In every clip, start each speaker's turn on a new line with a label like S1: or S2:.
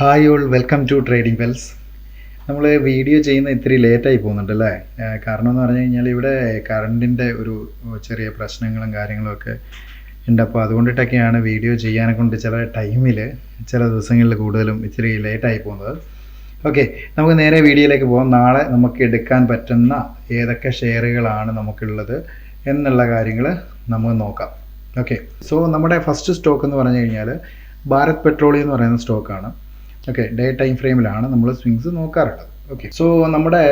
S1: Hi all welcome to trading wells നമ്മൾ video ചെയ്യുന്ന ഇത്തിരി ലേറ്റായി പോകുന്നുണ്ട് അല്ലേ കാരണം എന്ന് പറഞ്ഞു കഴിഞ്ഞാൽ ഇവിടെ കറണ്ടിന്റെ ഒരു ചെറിയ പ്രശ്നങ്ങളും കാര്യങ്ങളും ഒക്കെ ഉണ്ട്. അപ്പോൾ അതുകൊണ്ടിട്ടൊക്കെയാണ് വീഡിയോ ചെയ്യാനെ കൊണ്ട് ചില ടൈമിൽ ചില ദിവസങ്ങളിൽ കൂടുതലും ഇത്തിരി ലേറ്റായി പോകുന്നത്. ഓക്കെ നമുക്ക് നേരെ വീഡിയോയിലേക്ക് പോകാം നാളെ നമുക്ക് എടുക്കാൻ പറ്റുന്ന ഏതൊക്കെ ഷെയറുകളാണ് നമുക്കുള്ളത് എന്നുള്ള കാര്യങ്ങൾ നമുക്ക് നോക്കാം. ഓക്കെ സോ നമ്മുടെ ഫസ്റ്റ് സ്റ്റോക്ക് എന്ന് പറഞ്ഞു കഴിഞ്ഞാൽ ഭാരത് പെട്രോളിയം എന്ന് പറയുന്ന സ്റ്റോക്കാണ് ഓക്കെ ഡേ ടൈം ഫ്രെയിമിലാണ് നമ്മൾ സ്വിങ്സ് നോക്കാറുള്ളത്. ഓക്കെ സോ നമ്മുടെ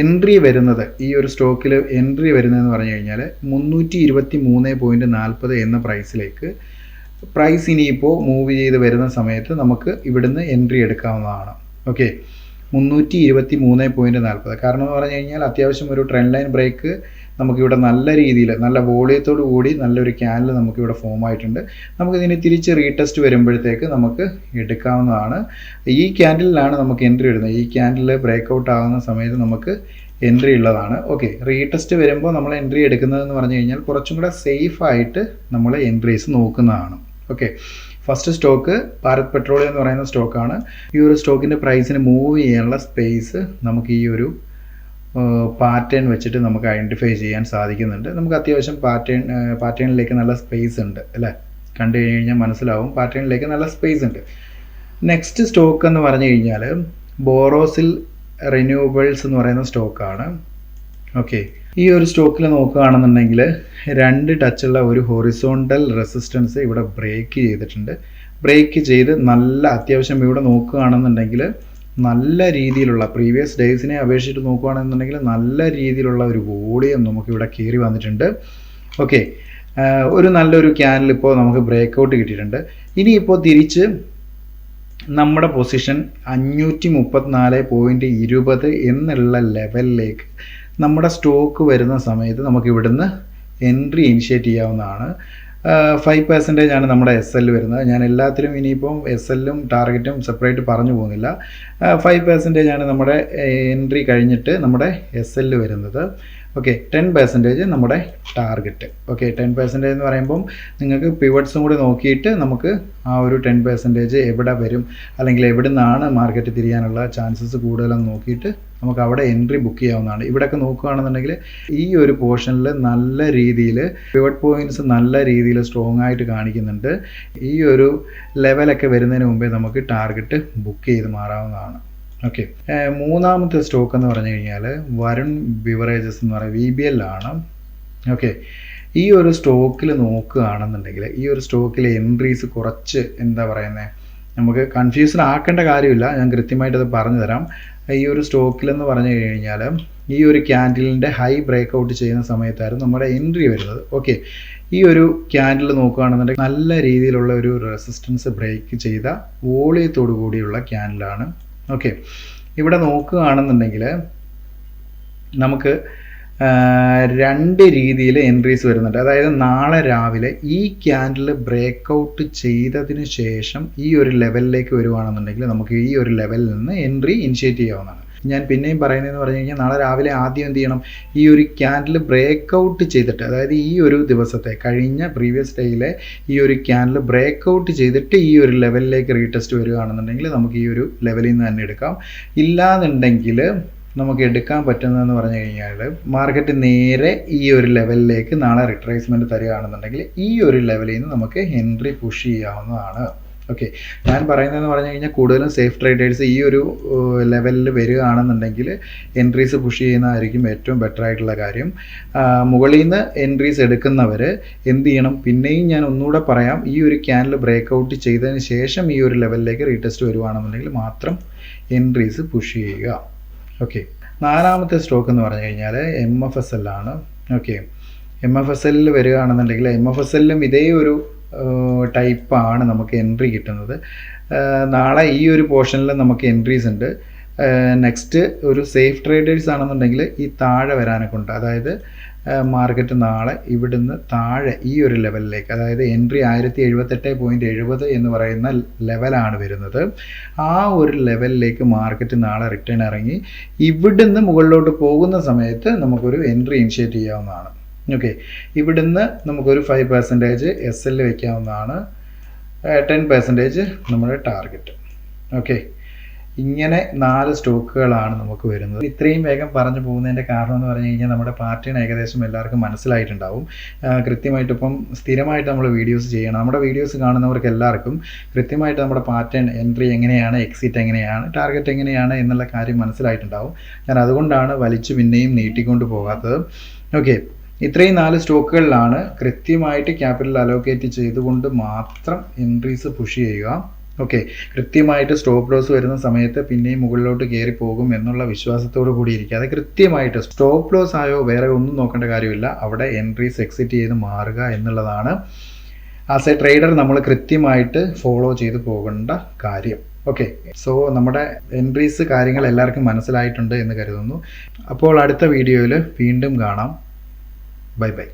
S1: എൻട്രി വരുന്നത് ഈ ഒരു സ്റ്റോക്കിൽ എൻട്രി വരുന്നതെന്ന് പറഞ്ഞു കഴിഞ്ഞാൽ മുന്നൂറ്റി ഇരുപത്തി മൂന്ന് പോയിന്റ് നാൽപ്പത് എന്ന പ്രൈസിലേക്ക് പ്രൈസ് ഇനിയിപ്പോൾ മൂവ് ചെയ്ത് വരുന്ന സമയത്ത് നമുക്ക് ഇവിടുന്ന് എൻട്രി എടുക്കാവുന്നതാണ്. ഓക്കെ മുന്നൂറ്റി ഇരുപത്തി മൂന്ന് പോയിന്റ് നാൽപ്പത് കാരണം എന്ന് പറഞ്ഞു കഴിഞ്ഞാൽ അത്യാവശ്യം ഒരു ട്രെൻഡ് ലൈൻ ബ്രേക്ക് നമുക്കിവിടെ നല്ല രീതിയിൽ നല്ല വോളിയത്തോടു കൂടി നല്ലൊരു ക്യാനൽ നമുക്കിവിടെ ഫോം ആയിട്ടുണ്ട്. നമുക്കിതിന് തിരിച്ച് റീടെസ്റ്റ് വരുമ്പോഴത്തേക്ക് നമുക്ക് എടുക്കാവുന്നതാണ്. ഈ ക്യാൻഡിലാണ് നമുക്ക് എൻട്രി ഇടുന്നത് ഈ ക്യാൻഡിൽ ബ്രേക്ക് ഔട്ട് ആകുന്ന സമയത്ത് നമുക്ക് എൻട്രി ഉള്ളതാണ്. ഓക്കെ റീടെസ്റ്റ് വരുമ്പോൾ നമ്മൾ എൻട്രി എടുക്കുന്നതെന്ന് പറഞ്ഞു കഴിഞ്ഞാൽ കുറച്ചും കൂടെ സേഫായിട്ട് നമ്മൾ എൻട്രീസ് നോക്കുന്നതാണ്. Okay first stock Bharat Petroleum എന്ന് പറയുന്ന സ്റ്റോക്കാണ് ഈ ഒരു സ്റ്റോക്കിന്റെ പ്രൈസിന് മൂവ് ചെയ്യാനുള്ള സ്പേസ് നമുക്ക് ഈ ഒരു പാറ്റേൺ വെച്ചിട്ട് നമുക്ക് ഐഡന്റിഫൈ ചെയ്യാൻ സാധിക്കുന്നുണ്ട്. നമുക്ക് അത്യാവശ്യം പാറ്റേൺ പാറ്റേണിലേക്ക് നല്ല സ്പേസ് ഉണ്ട് അല്ലേ? കണ്ടു കഴിഞ്ഞ് കഴിഞ്ഞാൽ മനസ്സിലാവും പാറ്റേണിലേക്ക് നല്ല സ്പേസ് ഉണ്ട്. നെക്സ്റ്റ് സ്റ്റോക്ക് എന്ന് പറഞ്ഞു കഴിഞ്ഞാൽ ബോറോസിൽ റിന്യൂവബിൾസ് എന്ന് പറയുന്ന സ്റ്റോക്കാണ് ഓക്കെ ഈ ഒരു സ്റ്റോക്കിൽ നോക്കുകയാണെന്നുണ്ടെങ്കിൽ രണ്ട് ടച്ചുള്ള ഒരു ഹൊറിസോണ്ടൽ റെസിസ്റ്റൻസ് ഇവിടെ ബ്രേക്ക് ചെയ്തിട്ടുണ്ട്. ബ്രേക്ക് ചെയ്ത് നല്ല അത്യാവശ്യം ഇവിടെ നോക്കുകയാണെന്നുണ്ടെങ്കിൽ നല്ല രീതിയിലുള്ള പ്രീവിയസ് ഡേയ്സിനെ അപേക്ഷിച്ചിട്ട് നോക്കുകയാണെന്നുണ്ടെങ്കിൽ നല്ല രീതിയിലുള്ള ഒരു വോളിയം നമുക്കിവിടെ കയറി വന്നിട്ടുണ്ട്. ഓക്കെ ഒരു നല്ലൊരു ക്യാനിൽ ഇപ്പോൾ നമുക്ക് ബ്രേക്ക് ഔട്ട് കിട്ടിയിട്ടുണ്ട്. ഇനിയിപ്പോൾ തിരിച്ച് നമ്മുടെ പൊസിഷൻ അഞ്ഞൂറ്റി മുപ്പത്തിനാല് പോയിന്റ് ഇരുപത് എന്നുള്ള ലെവലിലേക്ക് നമ്മുടെ സ്റ്റോക്ക് വരുന്ന സമയത്ത് നമുക്ക് ഇവിടുന്ന് എൻട്രി ഇനിഷ്യേറ്റ് ചെയ്യാവുന്നതാണ്. ഫൈവ് പെർസെന്റേജ് ആണ് നമ്മുടെ എസ് എൽ വരുന്നത്. ഞാൻ എല്ലാത്തിലും ഇനിയിപ്പം എസ് എല്ലും ടാർഗറ്റും സെപ്പറേറ്റ് പറഞ്ഞു പോകുന്നില്ല. ഫൈവ് പെർസെന്റേജ് ആണ് നമ്മുടെ എൻട്രി കഴിഞ്ഞിട്ട് നമ്മുടെ എസ് എൽ വരുന്നത്. ഓക്കെ ടെൻ പെർസെന്റേജ് നമ്മുടെ ടാർഗറ്റ് ഓക്കെ ടെൻ പെർസെന്റേജ് എന്ന് പറയുമ്പം നിങ്ങൾക്ക് പിവട്സും കൂടി നോക്കിയിട്ട് നമുക്ക് ആ ഒരു ടെൻ പെർസെന്റേജ് എവിടെ വരും അല്ലെങ്കിൽ എവിടെ നിന്നാണ് മാർക്കറ്റ് തിരിയാനുള്ള ചാൻസസ് കൂടുതലെന്ന് നോക്കിയിട്ട് നമുക്ക് അവിടെ എൻട്രി ബുക്ക് ചെയ്യാവുന്നതാണ്. ഇവിടെയൊക്കെ നോക്കുകയാണെന്നുണ്ടെങ്കിൽ ഈ ഒരു പോർഷനിൽ നല്ല രീതിയിൽ പിവട്ട് പോയിന്റ്സ് നല്ല രീതിയിൽ സ്ട്രോങ് ആയിട്ട് കാണിക്കുന്നുണ്ട്. ഈ ഒരു ലെവലൊക്കെ വരുന്നതിന് മുമ്പേ നമുക്ക് ടാർഗറ്റ് ബുക്ക് ചെയ്ത് മാറാവുന്നതാണ്. ഓക്കെ മൂന്നാമത്തെ സ്റ്റോക്ക് എന്ന് പറഞ്ഞു കഴിഞ്ഞാൽ വരുൺ ബിവറേജസ് എന്ന് പറയുന്നത് വി ബി എൽ ആണ്. ഓക്കെ ഈ ഒരു സ്റ്റോക്കിൽ നോക്കുകയാണെന്നുണ്ടെങ്കിൽ ഈ ഒരു സ്റ്റോക്കിൽ എൻട്രീസ് കുറച്ച് എന്താ പറയുന്നത് നമുക്ക് കൺഫ്യൂഷൻ ആക്കേണ്ട കാര്യമില്ല. ഞാൻ കൃത്യമായിട്ട് അത് പറഞ്ഞു തരാം ഈ ഒരു സ്റ്റോക്കിലെന്ന് പറഞ്ഞു കഴിഞ്ഞാൽ ഈ ഒരു ക്യാൻഡിലിന്റെ ഹൈ ബ്രേക്ക് ഔട്ട് ചെയ്യുന്ന സമയത്തായിരുന്നു നമ്മുടെ എൻട്രി വരുന്നത്. ഓക്കെ ഈ ഒരു ക്യാൻഡിൽ നോക്കുകയാണെന്നുണ്ടെങ്കിൽ നല്ല രീതിയിലുള്ള ഒരു റെസിസ്റ്റൻസ് ബ്രേക്ക് ചെയ്ത വോളിയത്തോടു കൂടിയുള്ള ക്യാൻഡിലാണ് ഓക്കെ ഇവിടെ നോക്കുകയാണെന്നുണ്ടെങ്കിൽ നമുക്ക് രണ്ട് രീതിയിൽ എൻട്രീസ് വരുന്നുണ്ട്. അതായത് നാളെ രാവിലെ ഈ ക്യാൻഡിൽ ബ്രേക്ക് ഔട്ട് ചെയ്തതിന് ശേഷം ഈ ഒരു ലെവലിലേക്ക് വരുവാണെന്നുണ്ടെങ്കിൽ നമുക്ക് ഈ ഒരു ലെവലിൽ നിന്ന് എൻട്രി ഇനിഷ്യേറ്റ് ചെയ്യാവുന്നതാണ്. ഞാൻ പിന്നെയും പറയുന്നതെന്ന് പറഞ്ഞു കഴിഞ്ഞാൽ നാളെ രാവിലെ ആദ്യം എന്ത് ചെയ്യണം? ഈ ഒരു ക്യാൻഡിൽ ബ്രേക്ക് ഔട്ട് ചെയ്തിട്ട് അതായത് ഈ ഒരു ദിവസത്തെ കഴിഞ്ഞ പ്രീവിയസ് ഡേയിലെ ഈ ഒരു ക്യാൻഡിൽ ബ്രേക്ക് ഔട്ട് ചെയ്തിട്ട് ഈ ഒരു ലെവലിലേക്ക് റീടെസ്റ്റ് വരികയാണെന്നുണ്ടെങ്കിൽ നമുക്ക് ഈ ഒരു ലെവലിൽ നിന്ന് തന്നെ എടുക്കാം. ഇല്ലാന്നുണ്ടെങ്കിൽ നമുക്ക് എടുക്കാൻ പറ്റുന്നതെന്ന് പറഞ്ഞു കഴിഞ്ഞാൽ മാർക്കറ്റ് നേരെ ഈ ഒരു ലെവലിലേക്ക് നാളെ റിട്രേസ്മെന്റ് തരികയാണെന്നുണ്ടെങ്കിൽ ഈ ഒരു ലെവലിൽ നിന്ന് നമുക്ക് എൻട്രി പുഷ് ചെയ്യാവുന്നതാണ്. ഓക്കെ ഞാൻ പറയുന്നതെന്ന് പറഞ്ഞു കഴിഞ്ഞാൽ കൂടുതലും സേഫ് ട്രേഡേഴ്സ് ഈ ഒരു ലെവലിൽ വരികയാണെന്നുണ്ടെങ്കിൽ എൻട്രീസ് പുഷ് ചെയ്യുന്നതായിരിക്കും ഏറ്റവും ബെറ്റർ ആയിട്ടുള്ള കാര്യം. മുകളിൽ നിന്ന് എൻട്രീസ് എടുക്കുന്നവർ എന്ത് ചെയ്യണം? പിന്നെയും ഞാൻ ഒന്നുകൂടെ പറയാം. ഈ ഒരു ക്യാനിൽ ബ്രേക്ക് ഔട്ട് ചെയ്തതിന് ശേഷം ഈ ഒരു ലെവലിലേക്ക് റീടെസ്റ്റ് വരുവാണെന്നുണ്ടെങ്കിൽ മാത്രം എൻട്രീസ് പുഷ് ചെയ്യുക. ഓക്കെ നാലാമത്തെ സ്റ്റോക്ക് എന്ന് പറഞ്ഞു കഴിഞ്ഞാൽ എം എഫ് എസ് ആണ്. ഓക്കെ എം എഫ് എസ് എല്ലിൽ വരികയാണെന്നുണ്ടെങ്കിൽ എം എഫ് എസ് എല്ലിലും ഇതേ ഒരു ടൈപ്പാണ് നമുക്ക് എൻട്രി കിട്ടുന്നത്. നാളെ ഈ ഒരു പോർഷനിൽ നമുക്ക് എൻട്രീസ് ഉണ്ട്. നെക്സ്റ്റ് ഒരു സേഫ് ട്രേഡേഴ്സ് ആണെന്നുണ്ടെങ്കിൽ ഈ താഴെ വരാനൊക്കെ ഉണ്ട്. അതായത് മാർക്കറ്റ് നാളെ ഇവിടുന്ന് താഴെ ഈ ഒരു ലെവലിലേക്ക് അതായത് എൻട്രി ആയിരത്തി എഴുപത്തെട്ട് പോയിന്റ് എഴുപത് എന്ന് പറയുന്ന ലെവലാണ് വരുന്നത്. ആ ഒരു ലെവലിലേക്ക് മാർക്കറ്റ് നാളെ റിട്ടേൺ ഇറങ്ങി ഇവിടുന്ന് മുകളിലോട്ട് പോകുന്ന സമയത്ത് നമുക്കൊരു എൻട്രി ഇനിഷ്യേറ്റ് ചെയ്യാവുന്നതാണ്. ഓക്കെ ഇവിടുന്ന് നമുക്കൊരു ഫൈവ് പെർസെന്റേജ് എസ് എൽ വയ്ക്കാവുന്നതാണ് ടെൻ പെർസെന്റേജ് നമ്മുടെ ടാർഗറ്റ് ഓക്കെ ഇങ്ങനെ നാല് സ്റ്റോക്കുകളാണ് നമുക്ക് വരുന്നത്. ഇത്രയും വേഗം പറഞ്ഞു പോകുന്നതിന്റെ കാരണം എന്ന് പറഞ്ഞു കഴിഞ്ഞാൽ നമ്മുടെ പാർട്ടിന് ഏകദേശം എല്ലാവർക്കും മനസ്സിലായിട്ടുണ്ടാവും. കൃത്യമായിട്ട് ഇപ്പം സ്ഥിരമായിട്ട് നമ്മൾ വീഡിയോസ് ചെയ്യണം. നമ്മുടെ വീഡിയോസ് കാണുന്നവർക്ക് എല്ലാവർക്കും കൃത്യമായിട്ട് നമ്മുടെ പാറ്റേൺ എൻട്രി എങ്ങനെയാണ് എക്സിറ്റ് എങ്ങനെയാണ് ടാർഗറ്റ് എങ്ങനെയാണ് എന്നുള്ള കാര്യം മനസ്സിലായിട്ടുണ്ടാവും. ഞാൻ അതുകൊണ്ടാണ് വലിച്ചു പിന്നെയും നീട്ടിക്കൊണ്ട് പോകാത്തത്. ഓക്കെ ഇത്രയും നാല് സ്റ്റോക്കുകളിലാണ് കൃത്യമായിട്ട് ക്യാപിറ്റൽ അലോക്കേറ്റ് ചെയ്തുകൊണ്ട് മാത്രം എൻട്രീസ് പുഷ് ചെയ്യുക. ഓക്കെ. കൃത്യമായിട്ട് സ്റ്റോപ്പ് ലോസ് വരുന്ന സമയത്ത് പിന്നെയും മുകളിലോട്ട് കയറി പോകും എന്നുള്ള വിശ്വാസത്തോടു കൂടി ഇരിക്കാതെ കൃത്യമായിട്ട് സ്റ്റോപ്പ് ലോസ് ആയോ വേറെ ഒന്നും നോക്കേണ്ട കാര്യമില്ല. അവിടെ എൻട്രീസ് എക്സിറ്റ് ചെയ്ത് മാറുക എന്നുള്ളതാണ്. ആസ് എ ട്രേഡർ നമ്മൾ കൃത്യമായിട്ട് ഫോളോ ചെയ്ത് പോകേണ്ട കാര്യം. ഓക്കെ. സോ നമ്മുടെ എൻട്രീസ് കാര്യങ്ങൾ എല്ലാവർക്കും മനസ്സിലായിട്ടുണ്ട് എന്ന് കരുതുന്നു. അപ്പോൾ അടുത്ത വീഡിയോയിൽ വീണ്ടും കാണാം. Bye bye